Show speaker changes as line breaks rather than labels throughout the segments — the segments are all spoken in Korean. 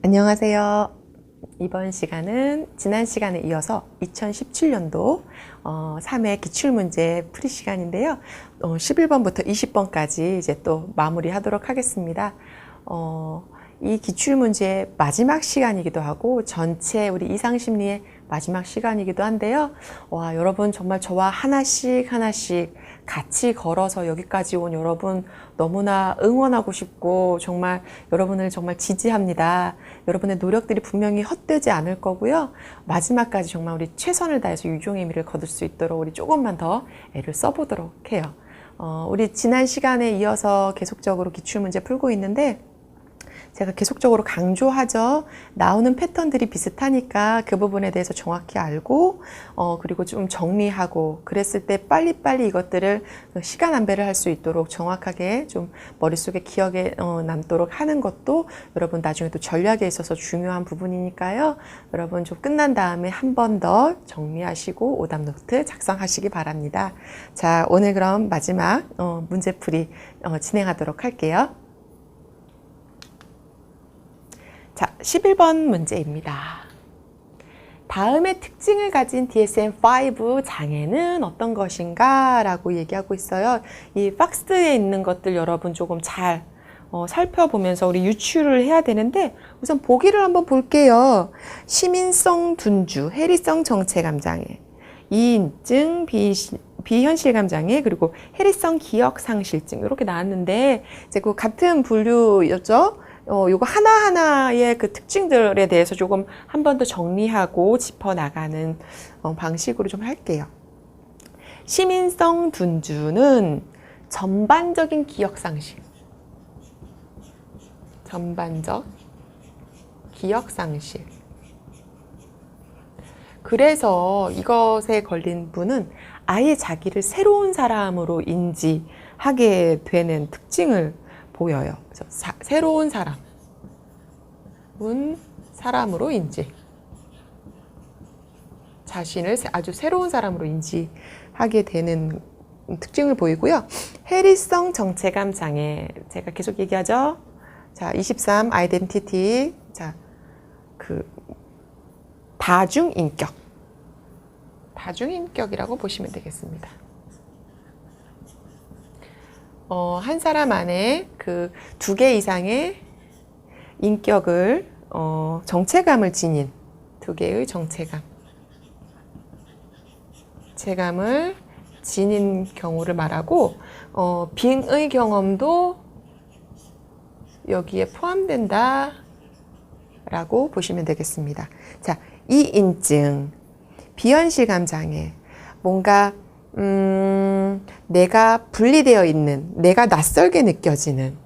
안녕하세요. 이번 시간은 지난 시간에 이어서 2017년도 어, 3회 기출문제 풀이 시간인데요. 어, 11번부터 20번까지 이제 또 마무리하도록 하겠습니다. 어, 이 기출문제의 마지막 시간이기도 하고 전체 우리 이상심리의 마지막 시간이기도 한데요. 와, 여러분 정말 저와 하나씩 하나씩 같이 걸어서 여기까지 온 여러분 너무나 응원하고 싶고 정말 여러분을 정말 지지합니다. 여러분의 노력들이 분명히 헛되지 않을 거고요. 마지막까지 정말 우리 최선을 다해서 유종의 미를 거둘 수 있도록 우리 조금만 더 애를 써보도록 해요. 어, 우리 지난 시간에 이어서 계속적으로 기출 문제 풀고 있는데 제가 계속적으로 강조하죠. 나오는 패턴들이 비슷하니까 그 부분에 대해서 정확히 알고, 어, 그리고 좀 정리하고, 그랬을 때 빨리빨리 이것들을 시간 안배를 할 수 있도록 정확하게 좀 머릿속에 기억에 어, 남도록 하는 것도 여러분 나중에 또 전략에 있어서 중요한 부분이니까요. 여러분 좀 끝난 다음에 한 번 더 정리하시고 오답 노트 작성하시기 바랍니다. 자, 오늘 그럼 마지막 어, 문제풀이 어, 진행하도록 할게요. 자, 11번 문제입니다. 다음의 특징을 가진 DSM-5 장애는 어떤 것인가? 라고 얘기하고 있어요. 이 박스에 있는 것들 여러분 조금 잘 어, 살펴보면서 우리 유추를 해야 되는데 우선 보기를 한번 볼게요. 시민성 둔주, 해리성 정체감 장애, 이인증, 비, 비현실감 장애, 그리고 해리성 기억 상실증 이렇게 나왔는데 이제 그 같은 분류였죠. 어, 요거 하나하나의 그 특징들에 대해서 조금 한 번 더 정리하고 짚어나가는 어, 방식으로 좀 할게요. 시민성 둔주는 전반적인 기억상실. 전반적 기억상실. 그래서 이것에 걸린 분은 아예 자기를 새로운 사람으로 인지하게 되는 특징을 보여요. 그래서 사, 새로운 사람, 은 사람으로 인지, 자신을 아주 새로운 사람으로 인지하게 되는 특징을 보이고요. 해리성 정체감 장애, 제가 계속 얘기하죠. 자, 23 아이덴티티, 자, 그 다중인격, 다중인격이라고 보시면 되겠습니다. 어, 한 사람 안에 그 두 개 이상의 인격을 어, 정체감을 지닌 두 개의 정체감 체감을 지닌 경우를 말하고 어, 빙의 경험도 여기에 포함된다 라고 보시면 되겠습니다. 자, 이인증, 비현실감 장애, 뭔가 음, 내가 분리되어 있는, 내가 낯설게 느껴지는,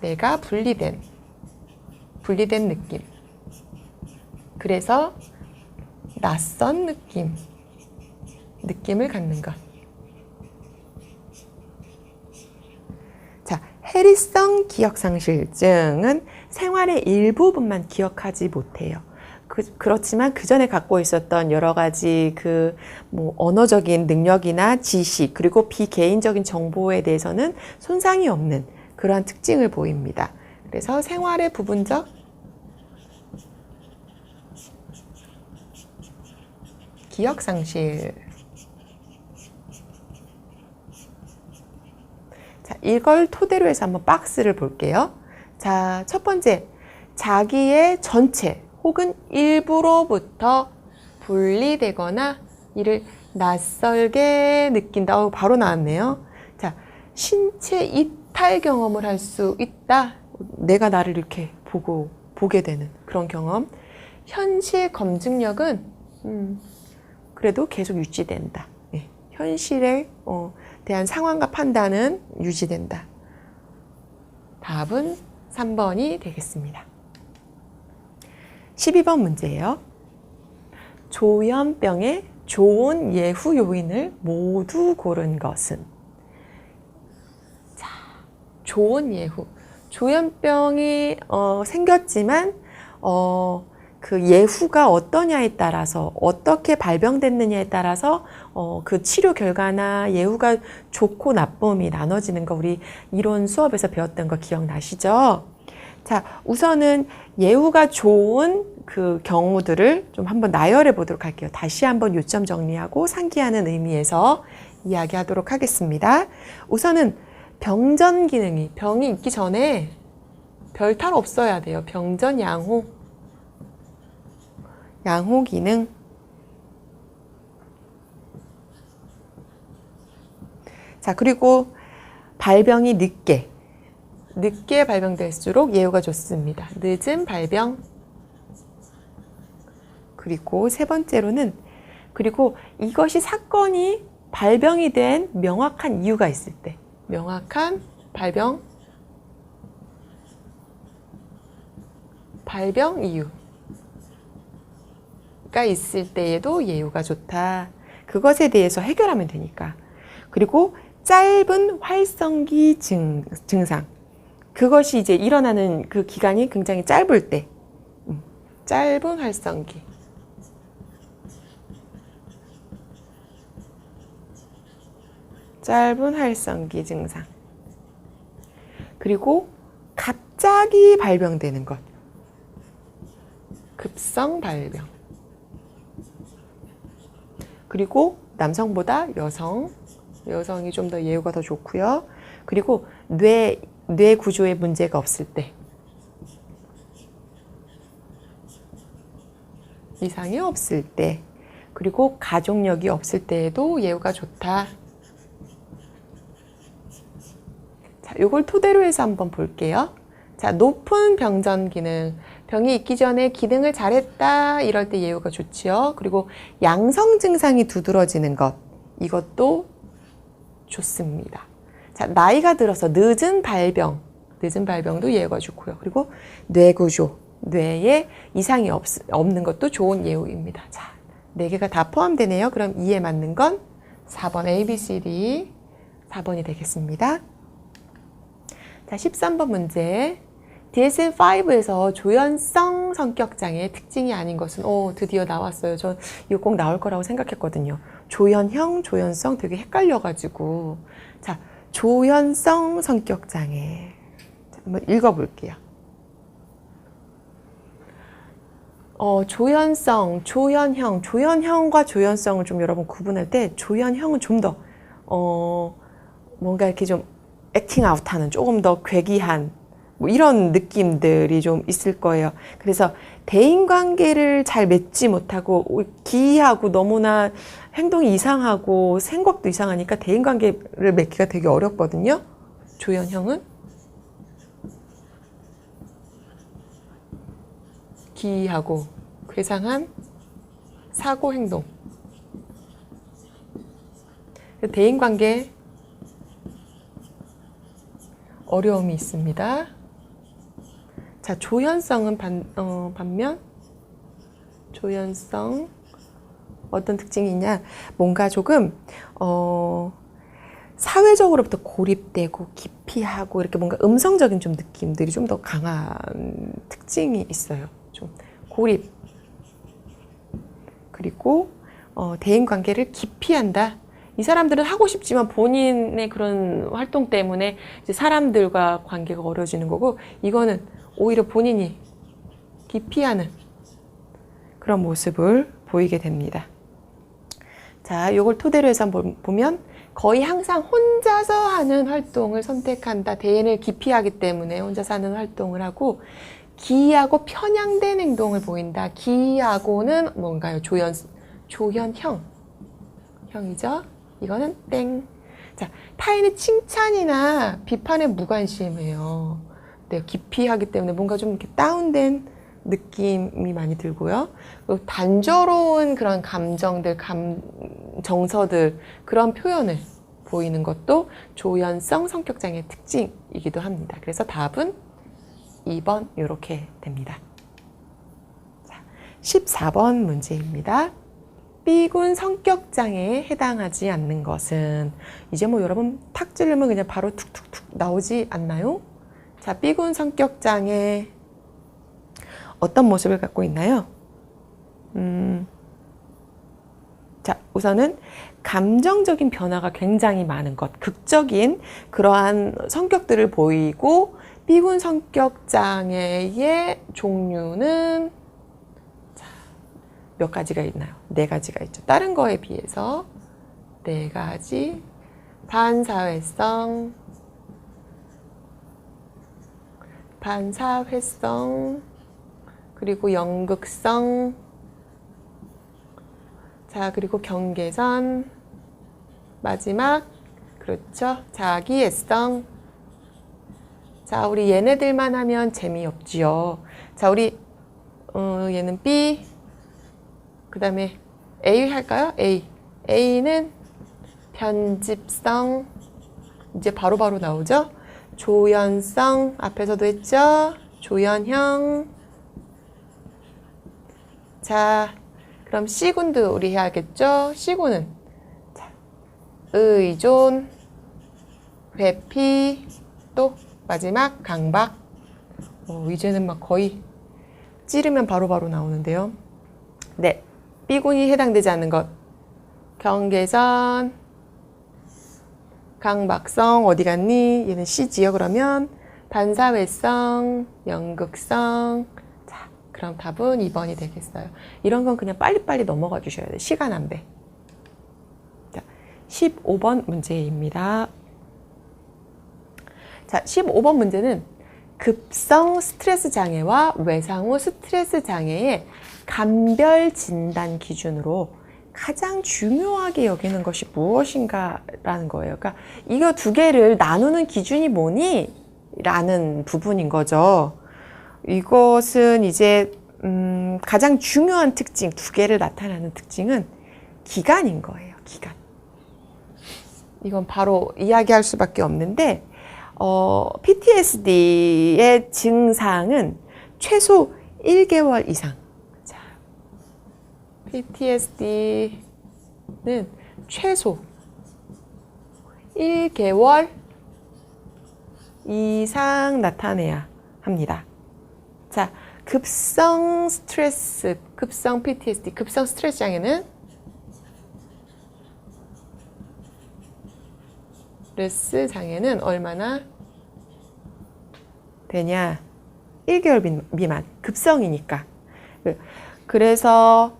내가 분리된, 분리된 느낌. 그래서 낯선 느낌, 느낌을 갖는 것. 자, 해리성 기억상실증은 생활의 일부분만 기억하지 못해요. 그, 그렇지만 그 전에 갖고 있었던 여러 가지 그 뭐 언어적인 능력이나 지식 그리고 비개인적인 정보에 대해서는 손상이 없는 그러한 특징을 보입니다. 그래서 생활의 부분적 기억 상실. 자, 이걸 토대로 해서 한번 박스를 볼게요. 자, 첫 번째. 자기의 전체, 혹은 일부로부터 분리되거나 이를 낯설게 느낀다. 어, 바로 나왔네요. 자, 신체 이탈 경험을 할 수 있다. 내가 나를 이렇게 보고 보게 되는 그런 경험. 현실 검증력은 음, 그래도 계속 유지된다. 네. 현실에 어, 대한 상황과 판단은 유지된다. 답은 3번이 되겠습니다. 12번 문제예요. 조현병의 좋은 예후 요인을 모두 고른 것은? 자, 좋은 예후. 조현병이 어, 생겼지만 어, 그 예후가 어떠냐에 따라서 어떻게 발병됐느냐에 따라서 어, 그 치료 결과나 예후가 좋고 나쁨이 나눠지는 거 우리 이론 수업에서 배웠던 거 기억나시죠? 자, 우선은 예후가 좋은 그 경우들을 좀 한번 나열해 보도록 할게요. 다시 한번 요점 정리하고 상기하는 의미에서 이야기하도록 하겠습니다. 우선은 병전 기능이 병이 있기 전에 별 탈 없어야 돼요. 병전 양호 양호 기능 자, 그리고 발병이 늦게 늦게 발병될수록 예후가 좋습니다. 늦은 발병. 그리고 세 번째로는 그리고 이것이 사건이 발병이 된 명확한 이유가 있을 때 명확한 발병 발병 이유가 있을 때에도 예후가 좋다. 그것에 대해서 해결하면 되니까. 그리고 짧은 활성기 증, 증상. 그것이 이제 일어나는 그 기간이 굉장히 짧을 때. 음, 짧은 활성기. 짧은 활성기 증상. 그리고 갑자기 발병되는 것. 급성 발병. 그리고 남성보다 여성, 여성이 좀 더 예후가 더 좋고요. 그리고 뇌, 뇌 구조에 문제가 없을 때. 이상이 없을 때. 그리고 가족력이 없을 때에도 예후가 좋다. 자, 요걸 토대로 해서 한번 볼게요. 자, 높은 병전 기능. 병이 있기 전에 기능을 잘했다. 이럴 때 예후가 좋지요. 그리고 양성 증상이 두드러지는 것. 이것도 좋습니다. 자, 나이가 들어서 늦은 발병. 늦은 발병도 예후가 좋고요. 그리고 뇌구조. 뇌에 이상이 없, 없는 것도 좋은 예후입니다. 자, 네 개가 다 포함되네요. 그럼 이에 맞는 건 4번 A, B, C, D 4번이 되겠습니다. 자, 13번 문제. DSM-5에서 조현성 성격장애의 특징이 아닌 것은, 오, 드디어 나왔어요. 전 이거 꼭 나올 거라고 생각했거든요. 조현형, 조현성 되게 헷갈려가지고. 자, 조현성 성격장애. 자, 한번 읽어볼게요. 어, 조현성, 조현형, 조현형과 조현성을 좀 여러분 구분할 때 조현형은 좀 더, 어, 뭔가 이렇게 좀 액팅 아웃 하는 조금 더 괴기한 뭐 이런 느낌들이 좀 있을 거예요. 그래서 대인 관계를 잘 맺지 못하고 기이하고 너무나 행동이 이상하고 생각도 이상하니까 대인 관계를 맺기가 되게 어렵거든요. 조현 형은 기이하고 괴상한 사고 행동. 대인 관계 어려움이 있습니다. 자, 조현성은 반, 어, 반면 조현성 어떤 특징이 있냐? 뭔가 조금 어, 사회적으로부터 고립되고 기피하고 이렇게 뭔가 음성적인 좀 느낌들이 좀 더 강한 특징이 있어요. 좀 고립 그리고 어, 대인 관계를 기피한다. 이 사람들은 하고 싶지만 본인의 그런 활동 때문에 이제 사람들과 관계가 어려워지는 거고 이거는 오히려 본인이 기피하는 그런 모습을 보이게 됩니다. 자, 요걸 토대로 해서 보면 거의 항상 혼자서 하는 활동을 선택한다. 대인을 기피하기 때문에 혼자서 하는 활동을 하고 기이하고 편향된 행동을 보인다. 기이하고는 뭔가요? 조현, 조현형. 형이죠? 이거는 땡. 자, 타인의 칭찬이나 비판에 무관심해요. 네, 기피하기 때문에 뭔가 좀 이렇게 다운된 느낌이 많이 들고요. 단조로운 그런 감정들, 감, 정서들, 그런 표현을 보이는 것도 조현성 성격장애 특징이기도 합니다. 그래서 답은 2번 이렇게 됩니다. 자, 14번 문제입니다. B군 성격장애에 해당하지 않는 것은 이제 뭐 여러분 탁 찌르면 그냥 바로 툭툭툭 나오지 않나요? 자, B군 성격장애 어떤 모습을 갖고 있나요? 음, 자, 우선은 감정적인 변화가 굉장히 많은 것, 극적인 그러한 성격들을 보이고 B군 성격 장애의 종류는 자, 몇 가지가 있나요? 네 가지가 있죠. 다른 거에 비해서 네 가지 반사회성, 반사회성, 그리고 연극성, 자, 그리고 경계선, 마지막, 그렇죠. 자기애성. 자, 우리 얘네들만 하면 재미없지요. 자, 우리, 어, 얘는 B, 그 다음에 A 할까요? A. A는 편집성, 이제 바로바로 나오죠? 조연성, 앞에서도 했죠? 조연형. 자, 그럼 C군도 우리 해야겠죠? C군은 자, 의존, 회피, 또 마지막 강박. 어, 이제는 막 거의 찌르면 바로 바로 나오는데요. 네, B군이 해당되지 않는 것. 경계선, 강박성 어디 갔니? 얘는 C지요. 그러면 반사회성, 연극성. 자, 그럼 답은 2번이 되겠어요. 이런 건 그냥 빨리빨리 넘어가 주셔야 돼요. 시간 안 배. 자, 15번 문제입니다. 자, 15번 문제는 급성 스트레스 장애와 외상 후 스트레스 장애의 감별 진단 기준으로 가장 중요하게 여기는 것이 무엇인가라는 거예요. 그러니까 이거 두 개를 나누는 기준이 뭐니? 라는 부분인 거죠. 이것은 이제 음, 가장 중요한 특징, 두 개를 나타나는 특징은 기간인 거예요. 기간. 이건 바로 이야기할 수밖에 없는데 어, PTSD의 증상은 최소 1개월 이상. 자, PTSD는 최소 1개월 이상 나타내야 합니다. 자, 급성 스트레스, 급성 PTSD, 급성 스트레스 장애는 스트레스 장애는 얼마나 되냐? 1개월 미- 미만, 급성이니까. 그- 그래서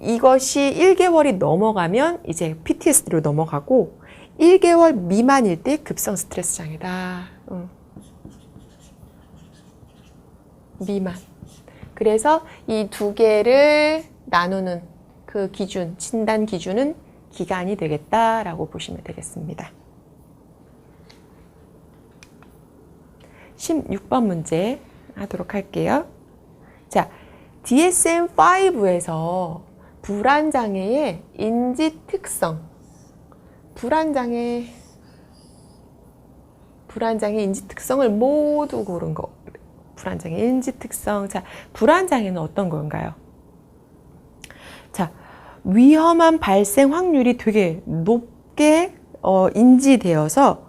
이것이 1개월이 넘어가면 이제 PTSD로 넘어가고 1개월 미만일 때 급성 스트레스 장애다. 응. 미만. 그래서 이 두 개를 나누는 그 기준, 진단 기준은 기간이 되겠다라고 보시면 되겠습니다. 16번 문제 하도록 할게요. 자, DSM-5에서 불안장애의 인지 특성, 불안장애, 불안장애 인지 특성을 모두 고른 거. 불안장애 인지 특성. 자, 불안장애는 어떤 건가요? 자, 위험한 발생 확률이 되게 높게 어, 인지되어서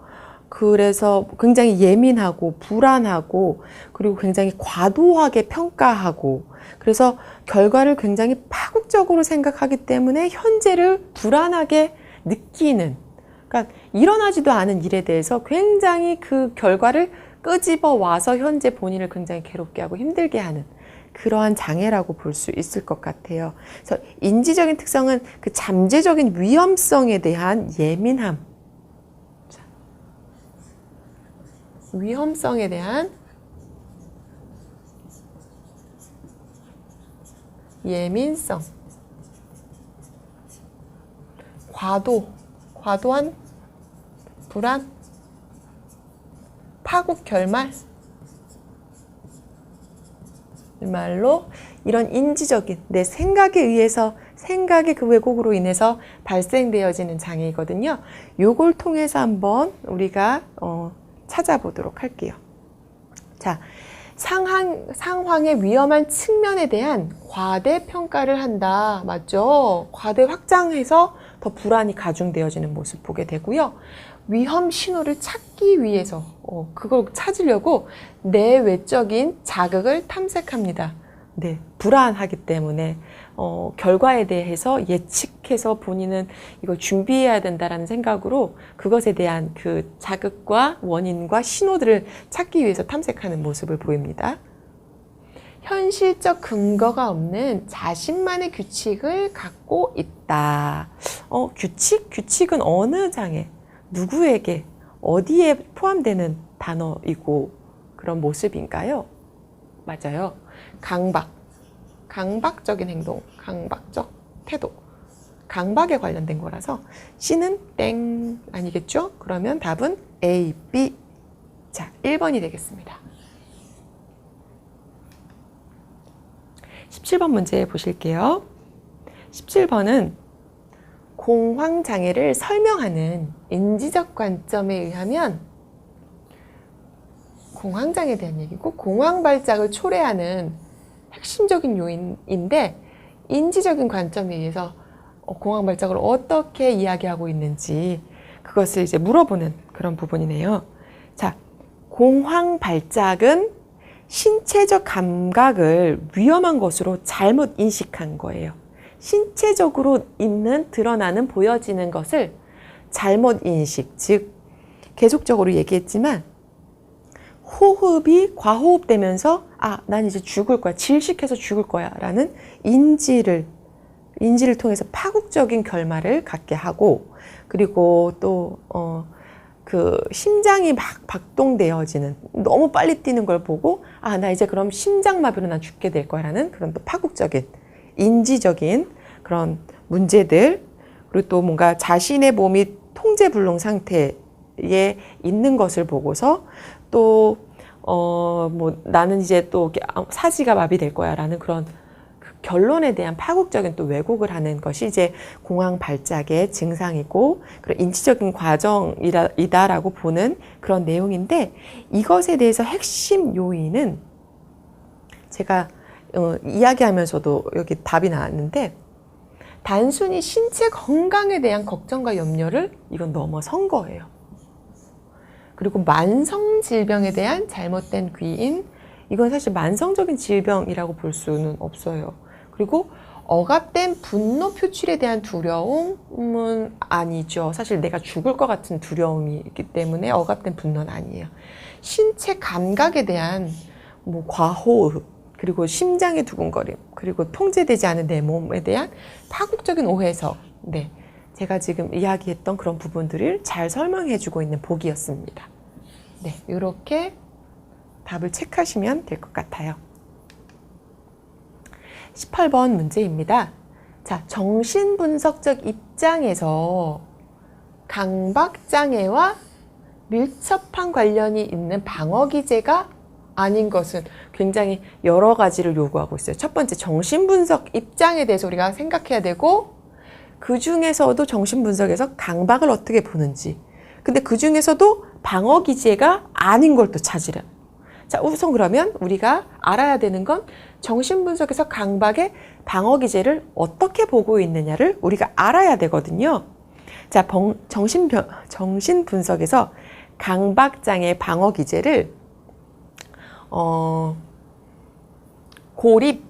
그래서 굉장히 예민하고 불안하고 그리고 굉장히 과도하게 평가하고 그래서 결과를 굉장히 파국적으로 생각하기 때문에 현재를 불안하게 느끼는 그러니까 일어나지도 않은 일에 대해서 굉장히 그 결과를 끄집어 와서 현재 본인을 굉장히 괴롭게 하고 힘들게 하는 그러한 장애라고 볼 수 있을 것 같아요. 그래서 인지적인 특성은 그 잠재적인 위험성에 대한 예민함, 위험성에 대한 예민성, 과도, 과도한 불안, 파국 결말, 말로 이런 인지적인 내 생각에 의해서 생각의 그 왜곡으로 인해서 발생되어지는 장애이거든요. 요걸 통해서 한번 우리가 어, 찾아보도록 할게요. 자, 상황, 상황의 위험한 측면에 대한 과대평가를 한다. 맞죠? 과대 확장해서 더 불안이 가중되어지는 모습 보게 되고요. 위험 신호를 찾기 위해서, 어, 그걸 찾으려고 내 외적인 자극을 탐색합니다. 네, 불안하기 때문에 어, 결과에 대해서 예측해서 본인은 이걸 준비해야 된다라는 생각으로 그것에 대한 그 자극과 원인과 신호들을 찾기 위해서 탐색하는 모습을 보입니다. 현실적 근거가 없는 자신만의 규칙을 갖고 있다. 어, 규칙? 규칙은 어느 장애, 누구에게, 어디에 포함되는 단어이고 그런 모습인가요? 맞아요. 강박. 강박적인 행동, 강박적 태도. 강박에 관련된 거라서 C는 땡 아니겠죠? 그러면 답은 A, B. 자, 1번이 되겠습니다. 17번 문제 보실게요. 17번은 공황장애를 설명하는 인지적 관점에 의하면 공황장애에 대한 얘기고 공황 발작을 초래하는 핵심적인 요인인데 인지적인 관점에 의해서 어, 공황 발작을 어떻게 이야기하고 있는지 그것을 이제 물어보는 그런 부분이네요. 자, 공황 발작은 신체적 감각을 위험한 것으로 잘못 인식한 거예요. 신체적으로 있는 드러나는 보여지는 것을 잘못 인식, 즉 계속적으로 얘기했지만 호흡이 과호흡되면서 아, 난 이제 죽을 거야. 질식해서 죽을 거야 라는 인지를 인지를 통해서 파국적인 결말을 갖게 하고 그리고 또 어, 그 심장이 막 박동되어지는 너무 빨리 뛰는 걸 보고 아 나 이제 그럼 심장마비로 난 죽게 될 거야 라는 그런 또 파국적인 인지적인 그런 문제들 그리고 또 뭔가 자신의 몸이 통제불능 상태에 있는 것을 보고서 또 어 뭐 나는 이제 또 아, 사지가 마비될 거야 라는 그런 그 결론에 대한 파국적인 또 왜곡을 하는 것이 이제 공황 발작의 증상이고 그런 인지적인 과정이다라고 보는 그런 내용인데 이것에 대해서 핵심 요인은 제가 어, 이야기하면서도 여기 답이 나왔는데 단순히 신체 건강에 대한 걱정과 염려를 이건 넘어선 거예요. 그리고 만성 질병에 대한 잘못된 귀인 이건 사실 만성적인 질병이라고 볼 수는 없어요. 그리고 억압된 분노 표출에 대한 두려움은 아니죠. 사실 내가 죽을 것 같은 두려움이 있기 때문에 억압된 분노는 아니에요. 신체 감각에 대한 뭐 과호흡, 그리고 심장의 두근거림, 그리고 통제되지 않은 내 몸에 대한 파국적인 오해석. 네. 제가 지금 이야기했던 그런 부분들을 잘 설명해주고 있는 복이었습니다. 네. 이렇게 답을 체크하시면 될 것 같아요. 18번 문제입니다. 자, 정신분석적 입장에서 강박장애와 밀접한 관련이 있는 방어기제가 아닌 것은 굉장히 여러 가지를 요구하고 있어요. 첫 번째, 정신분석 입장에 대해서 우리가 생각해야 되고, 그 중에서도 정신분석에서 강박을 어떻게 보는지. 근데 그 중에서도 방어기제가 아닌 걸 또 찾으려. 자, 우선 그러면 우리가 알아야 되는 건 정신분석에서 강박의 방어기제를 어떻게 보고 있느냐를 우리가 알아야 되거든요. 자, 정신, 정신분석에서 강박장애 방어기제를 어, 고립,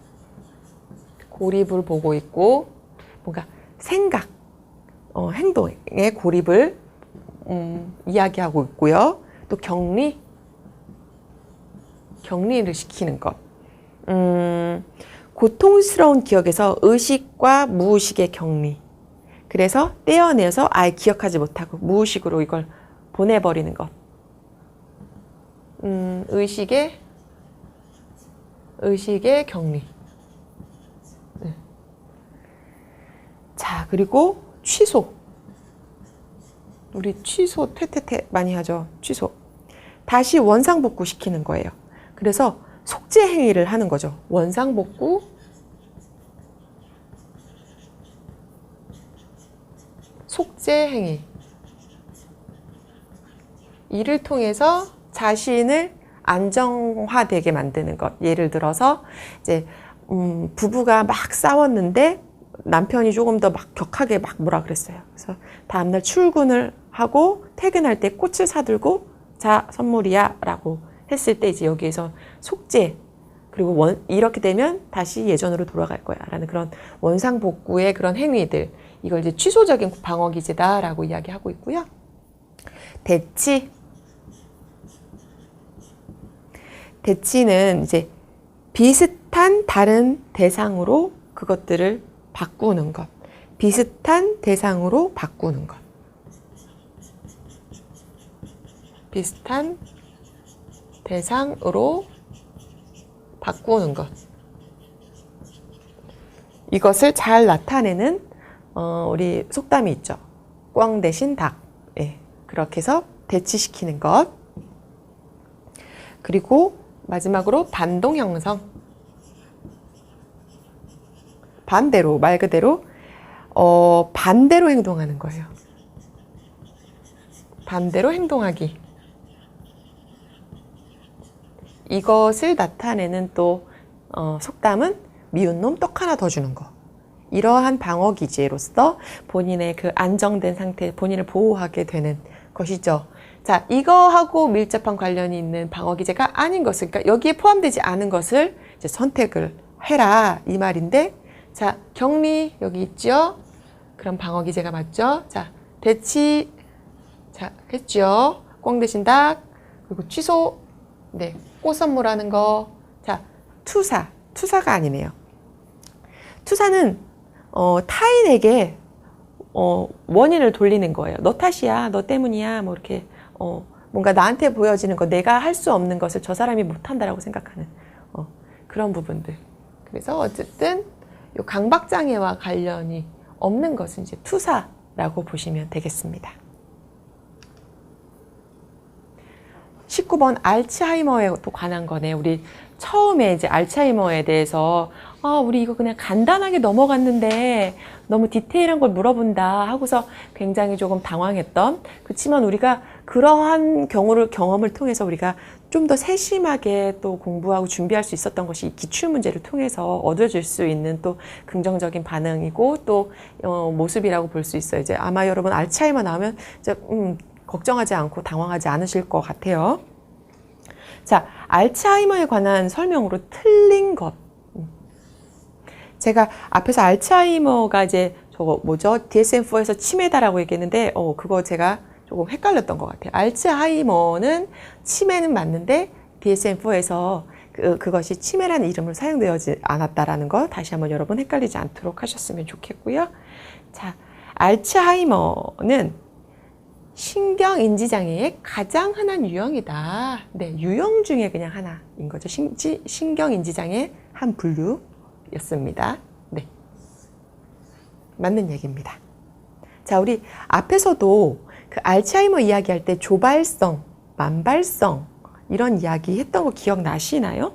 고립을 보고 있고, 뭔가 생각, 어, 행동의 고립을 음, 이야기하고 있고요. 또 격리, 격리를 시키는 것. 음, 고통스러운 기억에서 의식과 무의식의 격리. 그래서 떼어내서 아예 기억하지 못하고 무의식으로 이걸 보내버리는 것. 음, 의식의 의식의 격리. 네. 자, 그리고 취소. 우리 취소, 퇴퇴퇴 많이 하죠. 취소. 다시 원상복구 시키는 거예요. 그래서 속죄 행위를 하는 거죠. 원상복구, 속죄 행위. 이를 통해서 자신을 안정화되게 만드는 것. 예를 들어서 이제 음, 부부가 막 싸웠는데 남편이 조금 더 막 격하게 막 뭐라 그랬어요. 그래서 다음날 출근을 하고 퇴근할 때 꽃을 사들고 자 선물이야 라고 했을 때 이제 여기에서 속죄 그리고 원, 이렇게 되면 다시 예전으로 돌아갈 거야. 라는 그런 원상복구의 그런 행위들. 이걸 이제 취소적인 방어 기제다라고 이야기하고 있고요. 대치. 대치는 이제 비슷한 다른 대상으로 그것들을 바꾸는 것. 비슷한 대상으로 바꾸는 것. 비슷한 대상으로 바꾸는 것. 이것을 잘 나타내는 어, 우리 속담이 있죠. 꽝 대신 닭. 예, 그렇게 해서 대치시키는 것. 그리고 마지막으로 반동 형성. 반대로 말 그대로 어, 반대로 행동하는 거예요. 반대로 행동하기. 이것을 나타내는 또 어, 속담은 미운 놈 떡 하나 더 주는 거. 이러한 방어 기제로서 본인의 그 안정된 상태, 본인을 보호하게 되는 것이죠. 자, 이거하고 밀접한 관련이 있는 방어 기제가 아닌 것을, 그러니까 여기에 포함되지 않은 것을 이제 선택을 해라 이 말인데, 자 격리 여기 있죠. 그럼 방어 기제가 맞죠. 자 대치 자 했죠. 꽝 대신 닭 그리고 취소 네, 꽃 선물하는 거. 자, 투사. 투사가 아니네요. 투사는 어, 타인에게 어, 원인을 돌리는 거예요. 너 탓이야, 너 때문이야, 뭐 이렇게 어, 뭔가 나한테 보여지는 거, 내가 할 수 없는 것을 저 사람이 못한다라고 생각하는 어, 그런 부분들. 그래서 어쨌든 요 강박장애와 관련이 없는 것은 이제 투사라고 보시면 되겠습니다. 19번 알츠하이머에 또 관한 거네. 우리 처음에 이제 알츠하이머에 대해서 아, 우리 이거 그냥 간단하게 넘어갔는데 너무 디테일한 걸 물어본다 하고서 굉장히 조금 당황했던 그렇지만 우리가 그러한 경우를 경험을 통해서 우리가 좀 더 세심하게 또 공부하고 준비할 수 있었던 것이 기출 문제를 통해서 얻어질 수 있는 또 긍정적인 반응이고 또 어, 모습이라고 볼 수 있어요. 이제 아마 여러분 알츠하이머 나오면 이제 음, 걱정하지 않고 당황하지 않으실 것 같아요. 자, 알츠하이머에 관한 설명으로 틀린 것. 제가 앞에서 알츠하이머가 이제 저거 뭐죠? DSM-4에서 치매다라고 얘기했는데, 어, 그거 제가 조금 헷갈렸던 것 같아요. 알츠하이머는 치매는 맞는데 DSM-4에서 그, 그것이 치매라는 이름으로 사용되지 않았다라는 거 다시 한번 여러분 헷갈리지 않도록 하셨으면 좋겠고요. 자, 알츠하이머는 신경인지장애의 가장 흔한 유형이다. 네, 유형 중에 그냥 하나인 거죠. 신경인지장애 한 분류였습니다. 네. 맞는 얘기입니다. 자, 우리 앞에서도 그 알츠하이머 이야기할 때 조발성, 만발성 이런 이야기 했던 거 기억나시나요?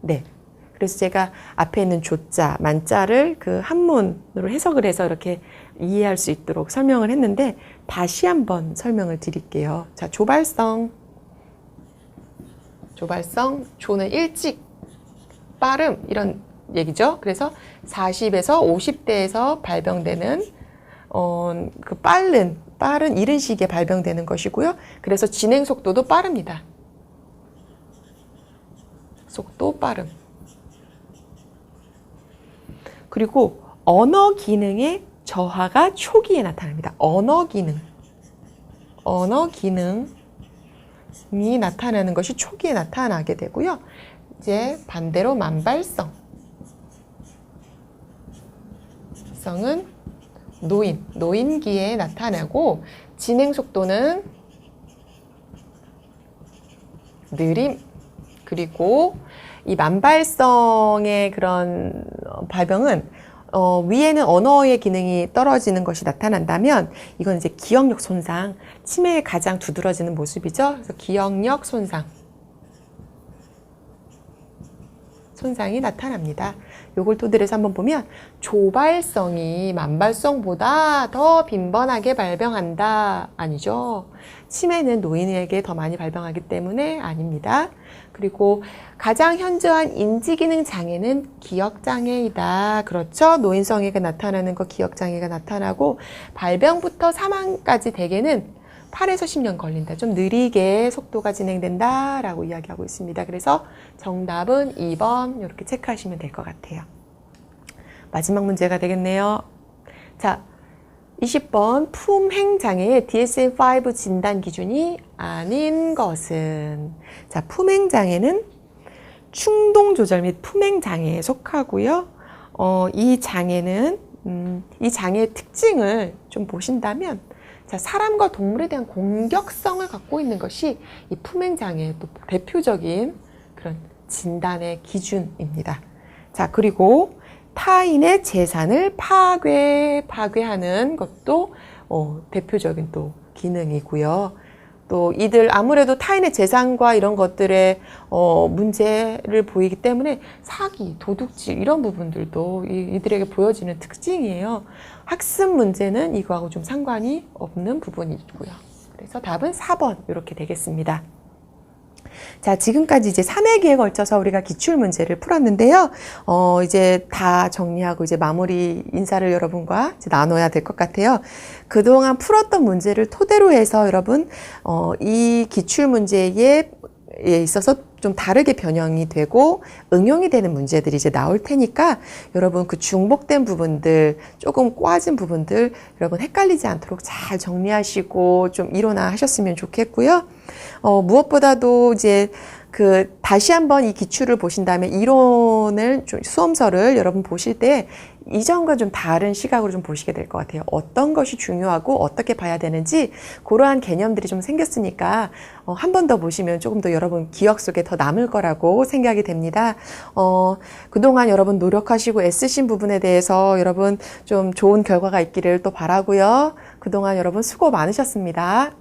네. 그래서 제가 앞에 있는 조자, 만자를 그 한문으로 해석을 해서 이렇게 이해할 수 있도록 설명을 했는데 다시 한번 설명을 드릴게요. 자, 조발성. 조발성, 조는 일찍, 빠름, 이런 얘기죠. 그래서 40에서 50대에서 발병되는, 어, 그 빠른, 빠른 이른 시기에 발병되는 것이고요. 그래서 진행 속도도 빠릅니다. 속도 빠름. 그리고 언어 기능의 저하가 초기에 나타납니다. 언어 기능. 언어 기능이 나타나는 것이 초기에 나타나게 되고요. 이제 반대로 만발성. 성은 노인, 노인기에 나타나고 진행 속도는 느림. 그리고 이 만발성의 그런 발병은 어, 위에는 언어의 기능이 떨어지는 것이 나타난다면 이건 이제 기억력 손상, 치매의 가장 두드러지는 모습이죠. 그래서 기억력 손상. 손상이 나타납니다. 요걸 토대로 해서 한번 보면 조발성이 만발성보다 더 빈번하게 발병한다. 아니죠. 치매는 노인에게 더 많이 발병하기 때문에 아닙니다. 그리고 가장 현저한 인지기능 장애는 기억장애이다. 그렇죠? 노인성에게 나타나는 거 기억장애가 나타나고 발병부터 사망까지 대개는 8에서 10년 걸린다. 좀 느리게 속도가 진행된다 라고 이야기하고 있습니다. 그래서 정답은 2번 이렇게 체크하시면 될 것 같아요. 마지막 문제가 되겠네요. 자, 20번 품행장애의 DSM-5 진단 기준이 아닌 것은 자, 품행장애는 충동 조절 및 품행 장애에 속하고요. 어, 이 장애는 음, 이 장애의 특징을 좀 보신다면 자, 사람과 동물에 대한 공격성을 갖고 있는 것이 이 품행 장애의 또 대표적인 그런 진단의 기준입니다. 자, 그리고 타인의 재산을 파괴, 파괴하는 것도 어, 대표적인 또 기능이고요. 또 이들 아무래도 타인의 재산과 이런 것들에 어, 문제를 보이기 때문에 사기, 도둑질 이런 부분들도 이, 이들에게 보여지는 특징이에요. 학습 문제는 이거하고 좀 상관이 없는 부분이고요. 그래서 답은 4번 이렇게 되겠습니다. 자, 지금까지 이제 3회기에 걸쳐서 우리가 기출 문제를 풀었는데요. 어, 이제 다 정리하고 이제 마무리 인사를 여러분과 나눠야 될 것 같아요. 그동안 풀었던 문제를 토대로 해서 여러분, 어, 이 기출 문제에 에 있어서 좀 다르게 변형이 되고 응용이 되는 문제들이 이제 나올 테니까 여러분 그 중복된 부분들 조금 꽈진 부분들 여러분 헷갈리지 않도록 잘 정리하시고 좀 일어나 하셨으면 좋겠고요. 어, 무엇보다도 이제 그 다시 한번 이 기출을 보신 다음에 이론을 좀 수험서를 여러분 보실 때 이전과 좀 다른 시각으로 좀 보시게 될 것 같아요. 어떤 것이 중요하고 어떻게 봐야 되는지 그러한 개념들이 좀 생겼으니까 어, 한 번 더 보시면 조금 더 여러분 기억 속에 더 남을 거라고 생각이 됩니다. 어, 그동안 여러분 노력하시고 애쓰신 부분에 대해서 여러분 좀 좋은 결과가 있기를 또 바라고요. 그동안 여러분 수고 많으셨습니다.